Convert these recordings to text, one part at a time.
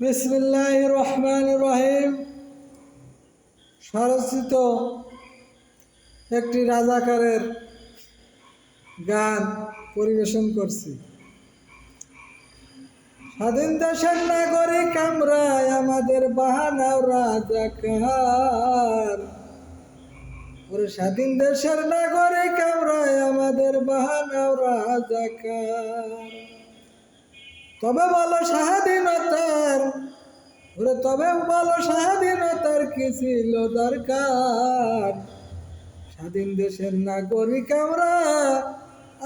বিসমিল্লাহ রহমান রহিম স্বরচিত একটি রাজাকারের গান পরিবেশন করছি। স্বাধীন দেশের নাগরিক আমরা আমাদের বাহানাও রাজাকার। ওরে স্বাধীন দেশের নাগরিক আমরা আমাদের বাহানাও রাজাকার। তবে বলো স্বাধীনতার ওরে তবে বলো স্বাধীনতার কি ছিল দরকার? স্বাধীন দেশের নাগরিক আমরা,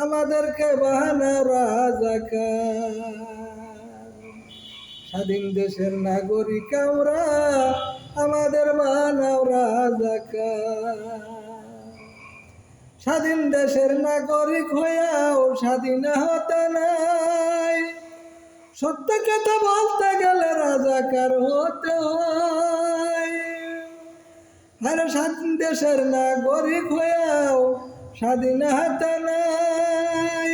আমাদেরকে বাহানা রাজাকার স্বাধীন দেশের নাগরিক আমরা, আমাদের মানব রাজাকার স্বাধীন দেশের নাগরিক হইয়াও স্বাধীন হতে নাই। সত্য কথা বলতে গেলে রাজাকার হতে আরে স্বাধীন দেশের নাগরিক হইয়াও স্বাধীন হতে নাই।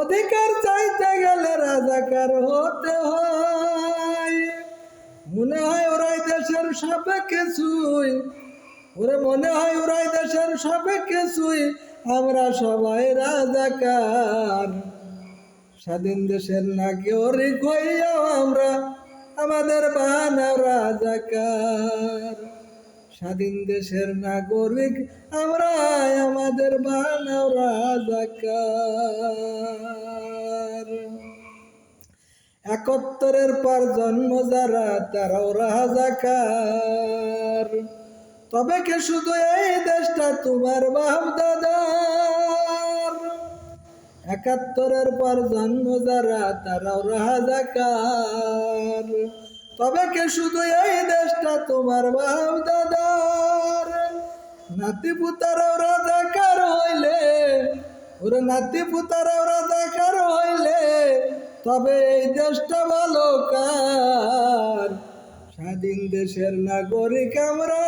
অধিকার চাইতে গেলে রাজাকার হতে হয়। মনে হয় ওরাই দেশের সব কিছুই। ওরে মনে হয় ওরাই দেশের সব কিছুই। আমরা সবাই রাজাকার। স্বাধীন দেশের নাগরিক হইয়াও আমরা আমাদের বানাও রাজাকার। স্বাধীন দেশের নাগরিক আমরা, আমাদের বানাও রাজাকার। একাত্তরের পর জন্ম যারা, তারাও রাজাকার। তবে কে শুধু এই দেশটা তোমার বাপ দাদার একাত্তরের পর জন্ম যারা, তারাও রাজাকার। তবে কে শুধু এই দেশটা তোমার বাপ দাদার? নাতি পুতারাও রাজাকার হইলে, ওরে নাতি পুতারাও রাজাকার হইলে, তবে এই দেশটা ভালো কার? স্বাধীন দেশের নাগরিক আমরা,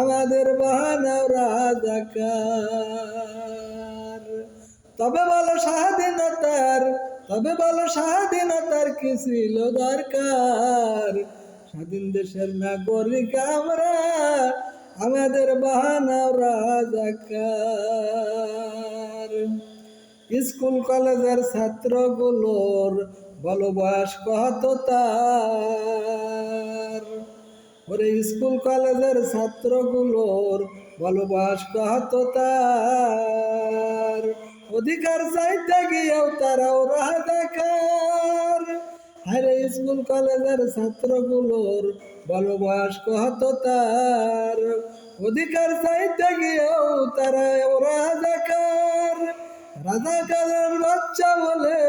আমাদের বাহানাও রাজাকার। তবে বলো স্বাধীনতার, তবে বলো স্বাধীনতার কি ছিল দরকার? স্বাধীন দেশের নাগরিক আমরা, আমাদের বাহানাও রাজাকার। স্কুল, কলেজের ছাত্রগুলোর বলো বয়স কত তার? ওরে স্কুল, কলেজের ছাত্রগুলোর বলো বয়স কত তার? অধিকার চাইতে গিয়েও তারাও রাজাকার আরে স্কুল, কলেজের ছাত্রগুলোর বলো বয়স কত তার। অধিকার চাইতে গিয়েও তারাও রাজাকার রাজাকারের বাচ্চা বলে,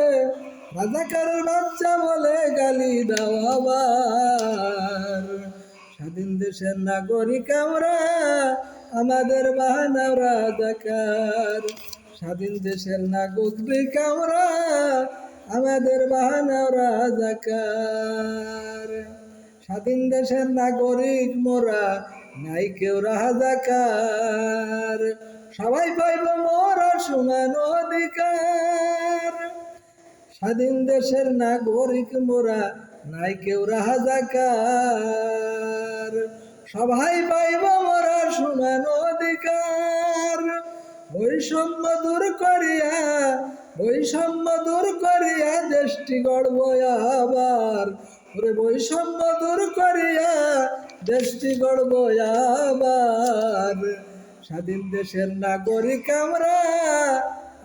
রাজাকারের বাচ্চা বলে গালি দাও আবার। স্বাধীন দেশের নাগরিক আমরা, আমাদের বাহানাও রাজাকার। স্বাধীন দেশের নাগরিক আমরা আমাদের বাহানাও রাজাকার। স্বাধীন দেশের নাগরিক মোরা, নাই কেউ রাজাকার। সবাই পাইব মোরা সমান অধিকার। স্বাধীন দেশের নাগরিক মোরা, নাই কেউ রাজাকার। সবাই পাইব মোরা সমান অধিকার। বৈষম্য দূর করিয়া, বৈষম্য দূর করিয়া দেশটি গড়ব আবার। ওরে বৈষম্য দূর করিয়া, দেশটি গড়ব আবার। স্বাধীন দেশের নাগরিক আমরা,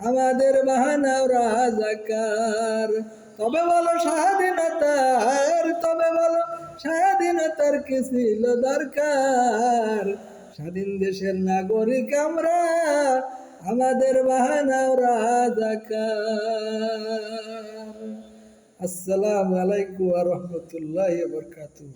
আমাদের বাহানাও রাজাকার। তবে বলো স্বাধীনতার, তবে বলো স্বাধীনতার কি ছিল দরকার? স্বাধীন দেশের নাগরিক আমরা আমাদের বাহানাও রাজাকার আসসালামু আলাইকুম রহমতুল্লাহ বরকাতুহ